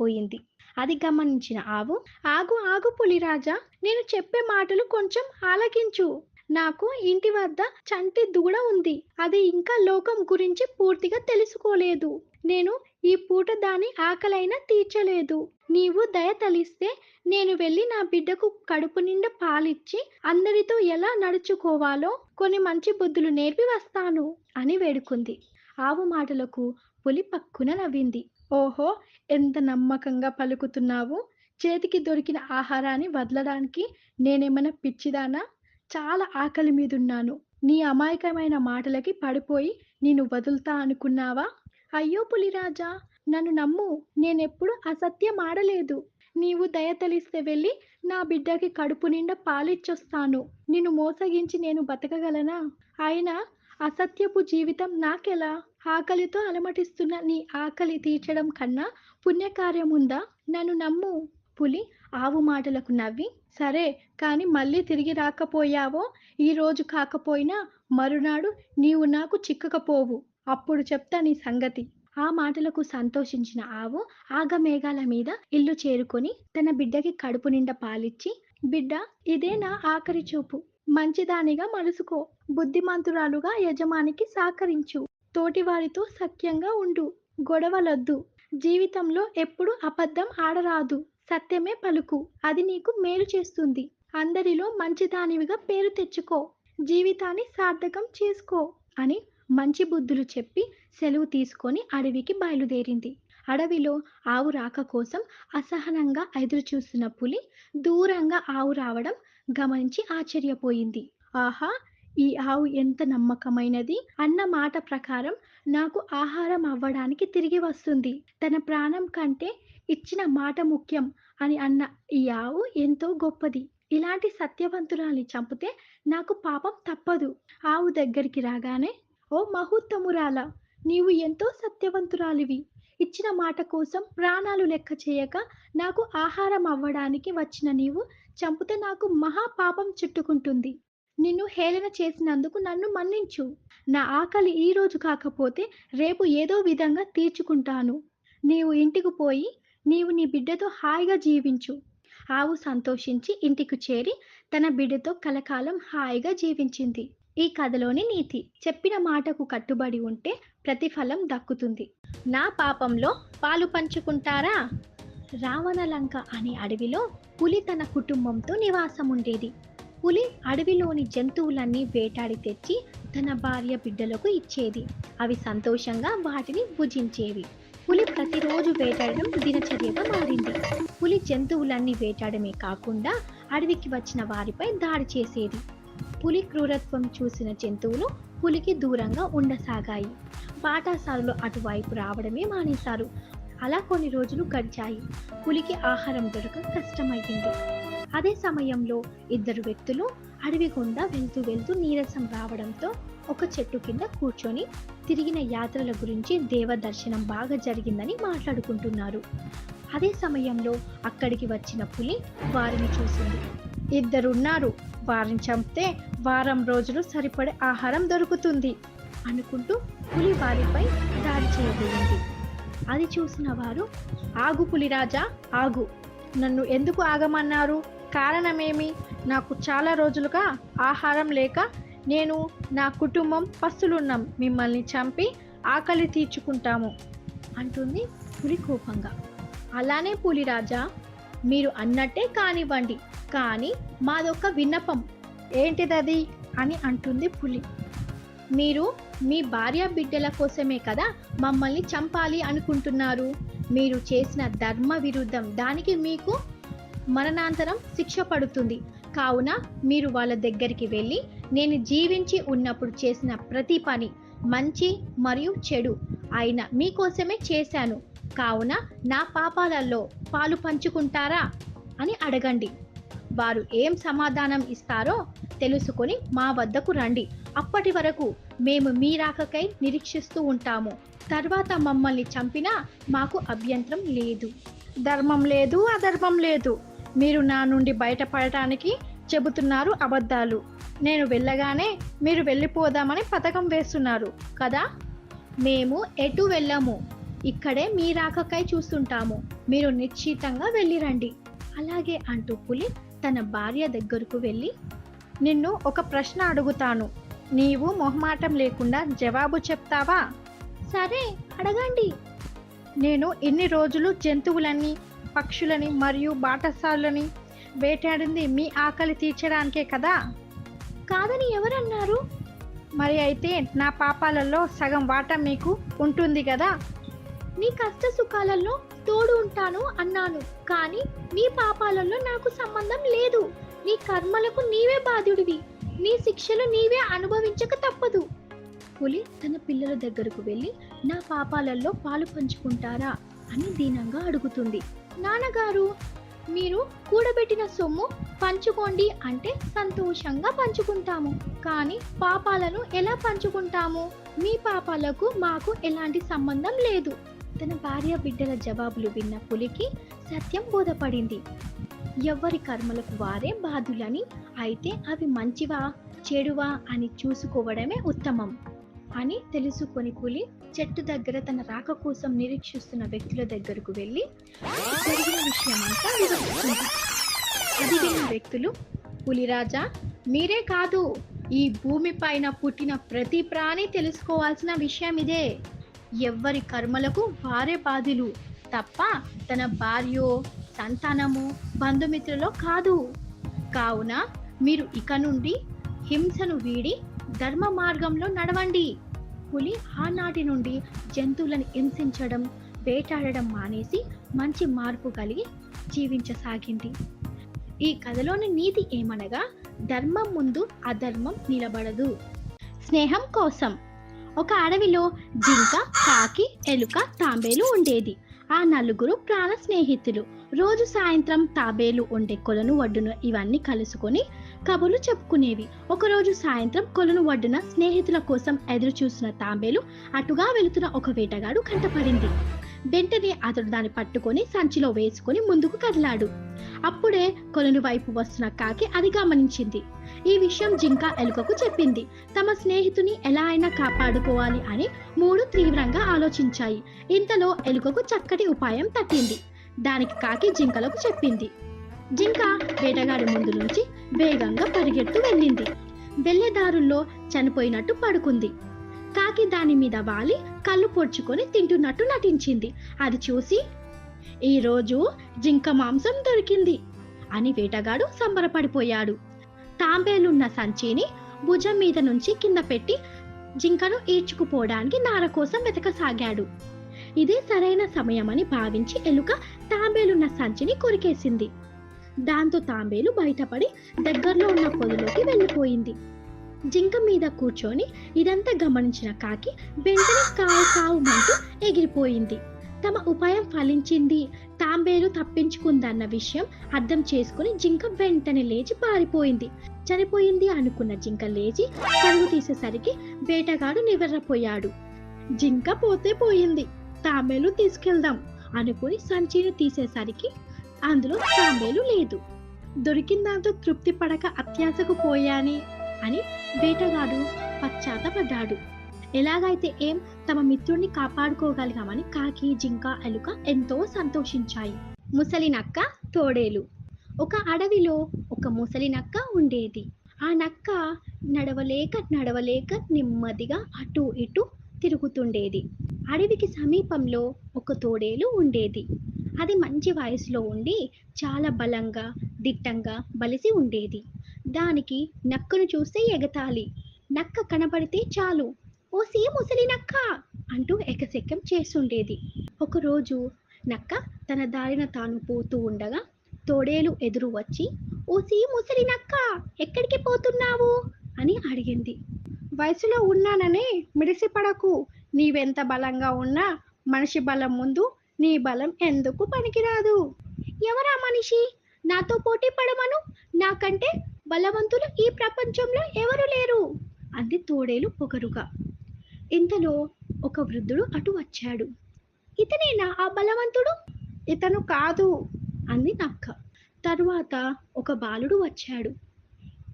పోయింది. అది గమనించిన ఆవు ఆగు ఆగు పులిరాజా నేను చెప్పే మాటలు కొంచెం ఆలకించు. నాకు ఇంటి వద్ద చంటి దూడ ఉంది. అది ఇంకా లోకం గురించి పూర్తిగా తెలుసుకోలేదు. నేను ఈ పూట దాని ఆకలైనా తీర్చలేదు. నీవు దయ తలిస్తే నేను వెళ్ళి నా బిడ్డకు కడుపు నిండా పాలిచ్చి అందరితో ఎలా నడుచుకోవాలో కొన్ని మంచి బుద్ధులు నేర్పి వస్తాను అని వేడుకుంది. ఆవు మాటలకు పులి పక్కున నవ్వింది. ఓహో! ఎంత నమ్మకంగా పలుకుతున్నావు. చేతికి దొరికిన ఆహారాన్ని వదలడానికి నేనేమైనా పిచ్చిదానా? చాలా ఆకలి మీదున్నాను. నీ అమాయకమైన మాటలకి పడిపోయి నేను వదులుతా అనుకున్నావా? అయ్యో పులిరాజా! నన్ను నమ్ము. నేనెప్పుడు అసత్యం ఆడలేదు. నీవు దయ తెలిస్తే వెళ్ళి నా బిడ్డకి కడుపు నిండా పాలిచ్చొస్తాను. నిన్ను మోసగించి నేను బతకగలనా? అయినా అసత్యపు జీవితం నాకెలా? ఆకలితో అలమటిస్తున్న నీ ఆకలి తీర్చడం కన్నా పుణ్యకార్యం ఉందా? నన్ను నమ్ము. పులి ఆవు మాటలకు నవ్వి సరే కానీ మళ్ళీ తిరిగి రాకపోయావో? ఈ రోజు కాకపోయినా మరునాడు నీవు నాకు చిక్కకపోవు. అప్పుడు చెప్తా నీ సంగతి. ఆ మాటలకు సంతోషించిన ఆవు ఆగమేఘాల మీద ఇల్లు చేరుకొని తన బిడ్డకి కడుపు నిండా పాలిచ్చి బిడ్డ ఇదే నా ఆఖరి చూపు. మంచిదానిగా మలుసుకో. బుద్ధిమంతురాలుగా యజమానికి సహకరించు. తోటివారితో సఖ్యంగా ఉండు గొడవలొద్దు. జీవితంలో ఎప్పుడు అబద్ధం ఆడరాదు సత్యమే పలుకు అది నీకు మేలు చేస్తుంది. అందరిలో మంచిదానివిగా పేరు తెచ్చుకో జీవితాన్ని సార్థకం చేసుకో అని మంచి బుద్ధులు చెప్పి సెలవు తీసుకొని అడవికి బయలుదేరింది. అడవిలో ఆవు రాక కోసం అసహనంగా ఎదురు చూస్తున్న పులి దూరంగా ఆవు రావడం గమనించి ఆశ్చర్యపోయింది. ఆహా ఈ ఆవు ఎంత నమ్మకమైనది అన్న మాట ప్రకారం నాకు ఆహారం అవ్వడానికి తిరిగి వస్తుంది. తన ప్రాణం కంటే ఇచ్చిన మాట ముఖ్యం అని అన్న ఈ ఆవు ఎంతో గొప్పది. ఇలాంటి సత్యవంతురాల్ని చంపితే నాకు పాపం తప్పదు. ఆవు దగ్గరికి రాగానే ఓ మహోత్తమురాల నీవు ఎంతో సత్యవంతురాలివి. ఇచ్చిన మాట కోసం ప్రాణాలు లెక్క చేయక నాకు ఆహారం అవ్వడానికి వచ్చిన నీవు చంపితే నాకు మహా పాపం చుట్టుకుంటుంది. నిన్ను హేళన చేసినందుకు నన్ను మన్నించు. నా ఆకలి ఈ రోజు కాకపోతే రేపు ఏదో విధంగా తీర్చుకుంటాను. నీవు ఇంటికి పోయి నీవు నీ బిడ్డతో హాయిగా జీవించు. ఆవు సంతోషించి ఇంటికి చేరి తన బిడ్డతో కలకాలం హాయిగా జీవించింది. ఈ కథలోని నీతి చెప్పిన మాటకు కట్టుబడి ఉంటే ప్రతిఫలం దక్కుతుంది. నా పాపంలో పాలు పంచుకుంటారా? రావణలంక అనే అడవిలో పులి తన కుటుంబంతో నివాసం ఉండేది పులి అడవిలోని జంతువులన్నీ వేటాడి తెచ్చి తన భార్య బిడ్డలకు ఇచ్చేది. అవి సంతోషంగా వాటిని భుజించేవి. పులి ప్రతిరోజు వేటాడడం దినచర్యగా మారింది. పులి జంతువులన్నీ వేటాడమే కాకుండా అడవికి వచ్చిన వారిపై దాడి చేసేది. పులి క్రూరత్వం చూసిన జంతువులు పులికి దూరంగా ఉండసాగాయి. బాటాసారులు అటువైపు రావడమే మానేశారు. అలా కొన్ని రోజులు గడిచాయి. పులికి ఆహారం దొరక కష్టమైంది. అదే సమయంలో ఇద్దరు వ్యక్తులు అడవి గుండా వెళ్తూ వెళ్తూ నీరసం రావడంతో ఒక చెట్టు కింద కూర్చొని తిరిగిన యాత్రల గురించి దేవ దర్శనం బాగా జరిగిందని మాట్లాడుకుంటున్నారు. అదే సమయంలో అక్కడికి వచ్చిన పులి వారిని చూసింది. ఇద్దరున్నారు. వారిని చంపితే వారం రోజులు సరిపడే ఆహారం దొరుకుతుంది అనుకుంటూ పులి వారిపై దాడి చేయబోయింది. అది చూసిన వారు ఆగు పులిరాజా ఆగు. నన్ను ఎందుకు ఆగమన్నారు? కారణమేమి? నాకు చాలా రోజులుగా ఆహారం లేక నేను నా కుటుంబం పస్తులున్నాం. మిమ్మల్ని చంపి ఆకలి తీర్చుకుంటాము అంటుంది పులి కోపంగా అలానే పులిరాజా మీరు అన్నట్టే కానివ్వండి. కానీ మాదొక విన్నపం. ఏంటిదది? అని అంటుంది పులి. మీరు మీ భార్య బిడ్డల కోసమే కదా మమ్మల్ని చంపాలి అనుకుంటున్నారు? మీరు చేసిన ధర్మ విరుద్ధం దానికి మీకు మరణాంతరం శిక్ష పడుతుంది. కావున మీరు వాళ్ళ దగ్గరికి వెళ్ళి నేను జీవించి ఉన్నప్పుడు చేసిన ప్రతి పని మంచి మరియు చెడు అయిన మీకోసమే చేశాను. కావున నా పాపాలలో పాలు పంచుకుంటారా? అని అడగండి. వారు ఏం సమాధానం ఇస్తారో తెలుసుకొని మా వద్దకు రండి. అప్పటి వరకు మేము మీ రాకకై నిరీక్షిస్తూ ఉంటాము. తర్వాత మమ్మల్ని చంపినా మాకు అభ్యంతరం లేదు. ధర్మం లేదు అధర్మం లేదు. మీరు నా నుండి బయటపడటానికి చెబుతున్నారు అబద్ధాలు. నేను వెళ్ళగానే మీరు వెళ్ళిపోదామని పథకం వేస్తున్నారు కదా? మేము ఎటు వెళ్ళము. ఇక్కడే మీ రాకకై చూస్తుంటాము. మీరు నిశ్చితంగా వెళ్ళిరండి. అలాగే అంటూ పులి తన భార్య దగ్గరకు వెళ్ళి నిన్ను ఒక ప్రశ్న అడుగుతాను. నీవు మొహమాటం లేకుండా జవాబు చెప్తావా? సరే అడగండి. నేను ఎన్ని రోజులు జంతువులని పక్షులని మరియు బాటసారులని వేటాడింది మీ ఆకలి తీర్చడానికే కదా? కాదని ఎవరన్నారు? మరి అయితే నా పాపాలలో సగం వాటా మీకు ఉంటుంది కదా? నీ కష్ట సుఖాలలో తోడు ఉంటాను అన్నాను కానీ నీ పాపాలలో నాకు సంబంధం లేదు. నీ కర్మలకు నీవే బాధ్యుడివి. నీ శిక్షలు నీవే అనుభవించక తప్పదు. పులి తన పిల్లల దగ్గరకు వెళ్ళి నా పాపాలలో పాలు పంచుకుంటారా అని దీనంగా అడుగుతుంది. నాన్నగారు మీరు కూడబెట్టిన సొమ్ము పంచుకోండి అంటే సంతోషంగా పంచుకుంటాము. కానీ పాపాలను ఎలా పంచుకుంటాము? మీ పాపాలకు మాకు ఎలాంటి సంబంధం లేదు. తన భార్య బిడ్డల జవాబులు విన్న పులికి సత్యం బోధపడింది. ఎవరి కర్మలకు వారే బాధులని అయితే అవి మంచివా చెడువా అని చూసుకోవడమే ఉత్తమం. అని తెలుసుకొని పులి చెట్టు దగ్గర తన రాక కోసం నిరీక్షిస్తున్న వ్యక్తుల దగ్గరకు వెళ్ళి జరిగిన విషయమంతా వివరిస్తుంది. అది విన్న వ్యక్తులు పులిరాజా మీరే కాదు. ఈ భూమి పైన పుట్టిన ప్రతి ప్రాణి తెలుసుకోవాల్సిన విషయం ఇదే. ఎవ్వరి కర్మలకు వారే బాధులు తప్ప తన భార్యో సంతానము బంధుమిత్రులో కాదు. కావున మీరు ఇక నుండి హింసను వీడి ధర్మ మార్గంలో నడవండి. పులి ఆనాటి నుండి జంతువులను హింసించడం వేటాడడం మానేసి మంచి మార్పు కలిగి జీవించసాగింది. ఈ కథలోని నీతి ఏమనగా ధర్మం ముందు అధర్మం నిలబడదు. స్నేహం కోసం. ఒక అడవిలో జింక కాకి ఎలుక తాంబేలు ఉండేది. ఆ నలుగురు ప్రాణ స్నేహితులు. రోజు సాయంత్రం తాబేలు ఉండే కొలను ఒడ్డున ఇవన్నీ కలుసుకొని కబుర్లు చెప్పుకునేవి. ఒకరోజు సాయంత్రం కొలను ఒడ్డున స్నేహితుల కోసం ఎదురు చూసిన తాంబేలు అటుగా వెళుతున్న ఒక వేటగాడు కంటపడింది. వెంటనే అతడు దాన్ని పట్టుకొని సంచిలో వేసుకొని ముందుకు కదిలాడు. అప్పుడే కొలను వైపు వస్తున్న కాకి అది గమనించింది. ఈ విషయం జింక ఎలుకకు చెప్పింది. తమ స్నేహితుని ఎలా అయినా కాపాడుకోవాలి అని మూడు తీవ్రంగా ఆలోచించాయి. ఇంతలో ఎలుకకు చక్కటి ఉపాయం తట్టింది. దానికి కాకి జింకలకు చెప్పింది. జింక వేటగాడి ముందు నుంచి వేగంగా పరిగెత్తు వెళ్ళింది. వెళ్ళేదారుల్లో చనిపోయినట్టు పడుకుంది. కాకి దాని మీద వాలి కళ్ళు పొడుచుకొని తింటున్నట్టు నటించింది. అది చూసి ఈరోజు జింక మాంసం దొరికింది అని వేటగాడు సంబరపడిపోయాడు. తాంబేలున్న సంచిని భుజం మీద నుంచి కింద పెట్టి జింకను ఈడ్చుకుపోవడానికి నార కోసం వెతకసాగాడు. ఇదే సరైన సమయమని భావించి ఎలుక తాంబేలున్న సంచిని కొరికేసింది. దాంతో తాంబేలు బయటపడి దగ్గరలో ఉన్న పొదిలోకి వెళ్ళిపోయింది. జింక మీద కూర్చొని ఇదంతా గమనించిన కాకి వెంటనే కావు కావు కావుమంటూ ఎగిరిపోయింది. తమ ఉపాయం ఫలించింది. తాంబేలు తప్పించుకుందన్న విషయం అర్థం చేసుకుని జింక వెంటనే లేచి పారిపోయింది. చనిపోయింది అనుకున్న జింక లేచి పరుగు తీసేసరికి వేటగాడు నివర్రపోయాడు జింక పోతే పోయింది. తాంబేలు తీసుకెళ్దాం అనుకుని సంచిని తీసేసరికి అందులో తాంబేలు లేదు. దొరికిన దాంతో తృప్తి పడక అత్యాశకు పోయాని అని వేటగాడు పశ్చాత్తపడ్డాడు. ఎలాగైతే ఏం తమ మిత్రుడిని కాపాడుకోగలిగామని కాకి జింక ఎలుక ఎంతో సంతోషించాయి. ముసలి నక్క తోడేలు. ఒక అడవిలో ఒక ముసలి నక్క ఉండేది. ఆ నక్క నడవలేక నడవలేక నెమ్మదిగా అటు ఇటు తిరుగుతుండేది. అడవికి సమీపంలో ఒక తోడేలు ఉండేది. అది మంచి వయసులో ఉండి చాలా బలంగా దిట్టంగా బలిసి ఉండేది. దానికి నక్కను చూస్తే ఎగతాలి నక్క కనబడితే చాలు. ఓసి ముసలి నక్క! అంటూ ఎకసెక్కం చేస్తుండేది. ఒకరోజు నక్క తన దారిన తాను పోతూ ఉండగా తోడేలు ఎదురు వచ్చి ఓసి ముసలి నక్క ఎక్కడికి పోతున్నావు? అని అడిగింది. వయసులో ఉన్నాననే మిడిసిపడకు. నీవెంత బలంగా ఉన్నా మనిషి బలం ముందు నీ బలం ఎందుకు పనికిరాదు? ఎవరా మనిషి? నాతో పోటీ పడమను? నాకంటే బలవంతులు ఈ ప్రపంచంలో ఎవరు లేరు? అంది తోడేలు పొగరుగా. ఇంతలో ఒక వృద్ధుడు అటు వచ్చాడు. ఇతనేనా ఆ బలవంతుడు? ఇతను కాదు అంది నక్క. తరువాత ఒక బాలుడు వచ్చాడు.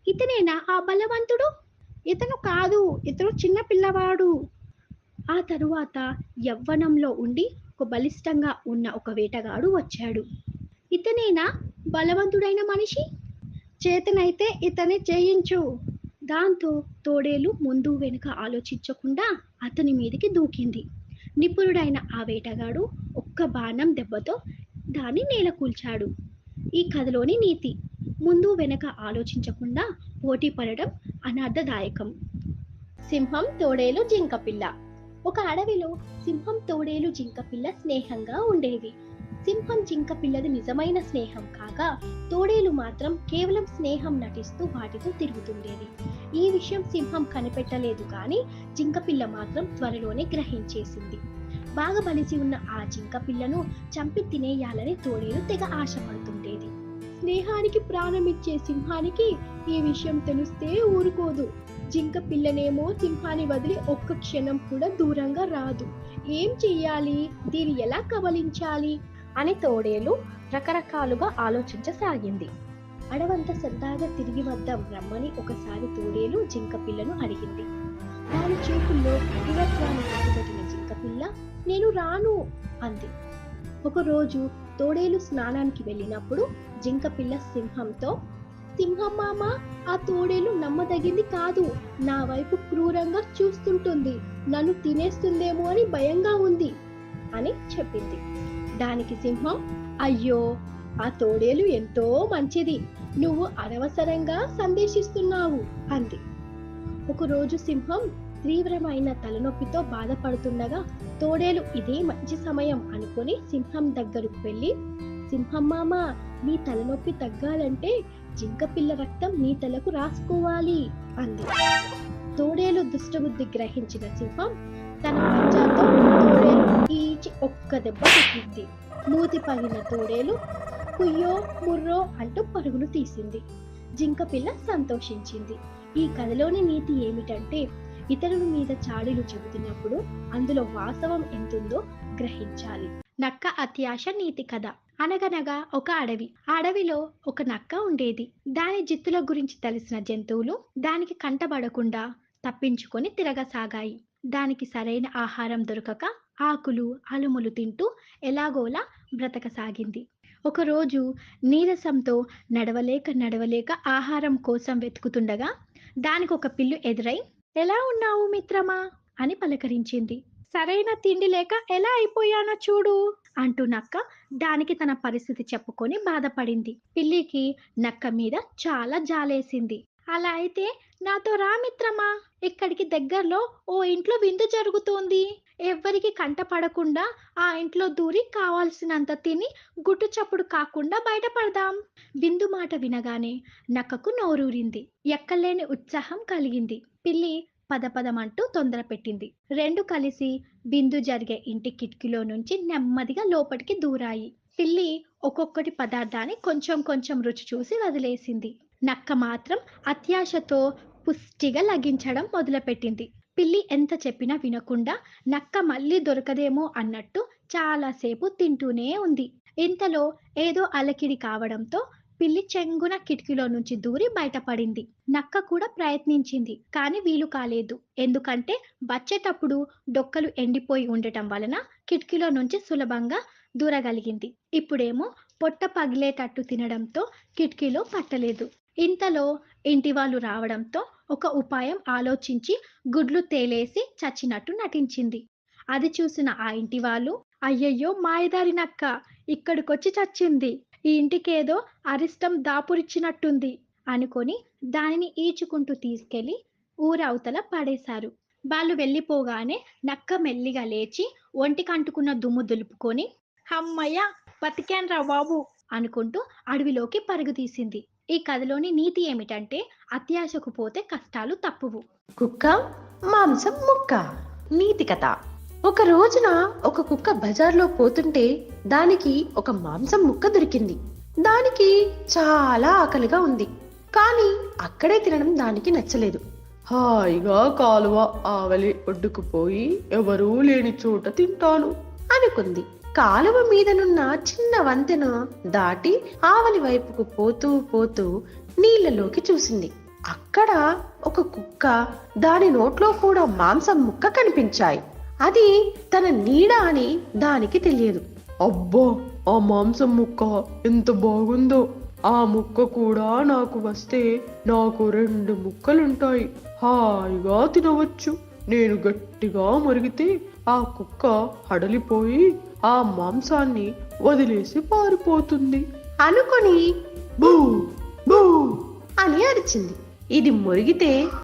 ఇతనేనా ఆ బలవంతుడు? ఇతను కాదు ఇతను చిన్న పిల్లవాడు. ఆ తరువాత యవ్వనంలో ఉండి ఒక బలిష్టంగా ఉన్న ఒక వేటగాడు వచ్చాడు. ఇతనేనా? బలవంతుడైన మనిషి? చేతనైతే ఇతని చేయించు. దాంతో తోడేలు ముందు వెనుక ఆలోచించకుండా అతని మీదకి దూకింది. నిపుణుడైన ఆ వేటగాడు ఒక్క బాణం దెబ్బతో దాన్ని నేల కూల్చాడు. ఈ కథలోని నీతి. ముందు వెనక ఆలోచించకుండా పోటీ పడడం అనర్థదాయకం. సింహం తోడేలు జింకపిల్ల ఒక అడవిలో సింహం తోడేలు జింకపిల్ల స్నేహంగా ఉండేవి సింహం జింకపిల్లది నిజమైన స్నేహం కాగా తోడేలు మాత్రం కేవలం స్నేహం నటిస్తూ వాటితో తిరుగుతుండేది. ఈ విషయం సింహం కనిపెట్టలేదు కానీ జింకపిల్ల మాత్రం త్వరలోనే గ్రహించేసింది. బాగా బలిసి ఉన్న ఆ జింకపిల్లను చంపి తినేయాలని తోడేలు తెగ ఆశపడుతుండేది. స్నేహానికి ప్రాణమిచ్చే సింహానికి ఈ విషయం తెలిస్తే ఊరుకోదు. జింక పిల్లనేమో సింహాన్ని వదిలి ఒక్క క్షణం కూడా దూరంగా రాదు. ఏం చెయ్యాలి? దీన్ని ఎలా కబలించాలి అని తోడేలు రకరకాలుగా ఆలోచించసాగింది. అడవంత సరదాగా తిరిగి వద్దాం రమ్మని ఒకసారి తోడేలు జింక పిల్లను అడిగింది. దాని చేతుల్లో యువత్వాన్ని పట్టుబట్టిన జింక పిల్ల నేను రాను అంది. ఒకరోజు తోడేలు స్నానానికి వెళ్ళినప్పుడు జింక పిల్ల సింహంతో సింహమామ ఆ తోడేలు నమ్మదగింది కాదు. నా వైపు క్రూరంగా చూస్తుంటుంది. నన్ను తినేస్తుందేమో అని భయంగా ఉంది అని చెప్పింది. దానికి సింహం అయ్యో ఆ తోడేలు ఎంతో మంచిది. నువ్వు అనవసరంగా సందేశిస్తున్నావు అంది. ఒకరోజు సింహం తీవ్రమైన తలనొప్పితో బాధపడుతుండగా తోడేలు ఇదే మంచి సమయం అనుకుని సింహం దగ్గరకు వెళ్ళి సింహం మామ నీ తలనొప్పి తగ్గాలంటే జింకపిల్ల రక్తం నీ తలకు రాసుకోవాలి అంది. తోడేలు దుష్టబుద్ధి గ్రహించిన సింహం తన పంజాతో తోడేలు ఈచి ఒక్క దెబ్బ పెట్టింది మూతి పగిలిన తోడేలు కుయ్యో ముర్రో అంటూ పరుగులు తీసింది. జింకపిల్ల సంతోషించింది. ఈ కథలోని నీతి ఏమిటంటే ఇతరుల మీద చాడీలు చెబుతున్నప్పుడు అందులో వాస్తవం ఎంతుందో గ్రహించాలి. నక్క అత్యాశ నీతి కథ. అనగనగా ఒక అడవి. ఆ అడవిలో ఒక నక్క ఉండేది. దాని జిత్తుల గురించి తెలిసిన జంతువులు దానికి కంటబడకుండా తప్పించుకొని తిరగసాగాయి. దానికి సరైన ఆహారం దొరకక ఆకులు అలుములు తింటూ ఎలాగోలా బ్రతకసాగింది. ఒకరోజు నీరసంతో నడవలేక నడవలేక ఆహారం కోసం వెతుకుతుండగా దానికి ఒక పిల్లు ఎదురై ఎలా ఉన్నావు మిత్రమా? అని పలకరించింది. సరైన తిండి లేక ఎలా అయిపోయానో చూడు. అంటూ నక్క దానికి తన పరిస్థితి చెప్పుకొని బాధపడింది. పిల్లికి నక్క మీద చాలా జాలేసింది. అలా అయితే నాతో రా మిత్రమా ఇక్కడికి దగ్గరలో ఓ ఇంట్లో విందు జరుగుతోంది. ఎవ్వరికి కంట పడకుండా ఆ ఇంట్లో దూరి కావాల్సినంత తిని గుట్టు చప్పుడు కాకుండా బయటపడదాం. విందు మాట వినగానే నక్కకు నోరూరింది. ఎక్కలేని ఉత్సాహం కలిగింది. పిల్లి పదపదమంటూ తొందర పెట్టింది రెండు కలిసి బిందు జరిగే ఇంటి కిటికీలో నుంచి నెమ్మదిగా లోపలికి దూరాయి. పిల్లి ఒక్కొక్కటి పదార్థాన్ని కొంచెం కొంచెం రుచి చూసి వదిలేసింది. నక్క మాత్రం అత్యాశతో పుష్టిగా లగించడం మొదలుపెట్టింది. పిల్లి ఎంత చెప్పినా వినకుండా నక్క మళ్ళీ దొరకదేమో అన్నట్టు చాలాసేపు తింటూనే ఉంది. ఇంతలో ఏదో అలకిడి కావడంతో పిల్లి చెంగున కిటికీలో నుంచి దూరి బయటపడింది. నక్క కూడా ప్రయత్నించింది కానీ వీలు కాలేదు. ఎందుకంటే వచ్చేటప్పుడు డొక్కలు ఎండిపోయి ఉండటం వలన కిటికీలో నుంచి సులభంగా దూరగలిగింది. ఇప్పుడేమో పొట్ట పగిలేటట్టు తినడంతో కిటికీలో పట్టలేదు. ఇంతలో ఇంటి వాళ్ళు రావడంతో ఒక ఉపాయం ఆలోచించి గుడ్లు తేలేసి చచ్చినట్టు నటించింది. అది చూసిన ఆ ఇంటి వాళ్ళు అయ్యయ్యో మాయదారి నక్క! ఇక్కడికొచ్చి చచ్చింది! ఈ ఇంటికేదో అరిష్టం దాపురిచ్చినట్టుంది అనుకొని దానిని ఈచుకుంటూ తీసుకెళ్ళి ఊరవతల పడేశారు. వాళ్ళు వెళ్ళిపోగానే నక్క మెల్లిగా లేచి ఒంటికి అంటుకున్న దుమ్ము దులుపుకొని హమ్మయ్య బతికాన్రా బాబు అనుకుంటూ అడవిలోకి పరుగు తీసింది. ఈ కథలోని నీతి ఏమిటంటే అత్యాశకు పోతే కష్టాలు తప్పువు. కుక్క మాంసం ముక్క. నీతి కథ. ఒక రోజున ఒక కుక్క బజార్లో పోతుంటే దానికి ఒక మాంసం ముక్క దొరికింది. దానికి చాలా ఆకలిగా ఉంది. కానీ అక్కడే తినడం దానికి నచ్చలేదు. హాయిగా కాలువ ఆవలి ఒడ్డుకుపోయి ఎవరూ లేని చోట తింటాను. అనుకుంది. కాలువ మీదనున్న చిన్న వంతెన దాటి ఆవలి వైపుకు పోతూ పోతూ నీళ్ళలోకి చూసింది. అక్కడ ఒక కుక్క దాని నోట్లో కూడా మాంసం ముక్క కనిపించాయి. అది తన నీడ అని దానికి తెలియదు. అబ్బా ఆ మాంసం ముక్క ఎంత బాగుందో. ఆ ముక్క కూడా నాకు వస్తే నాకు రెండు ముక్కలుంటాయి. హాయిగా తినవచ్చు. నేను గట్టిగా మరిగితే ఆ కుక్క హడలిపోయి ఆ మాంసాన్ని వదిలేసి పారిపోతుంది. అనుకొని బూ బూ. అని అరిచింది. ఇది మురిగితే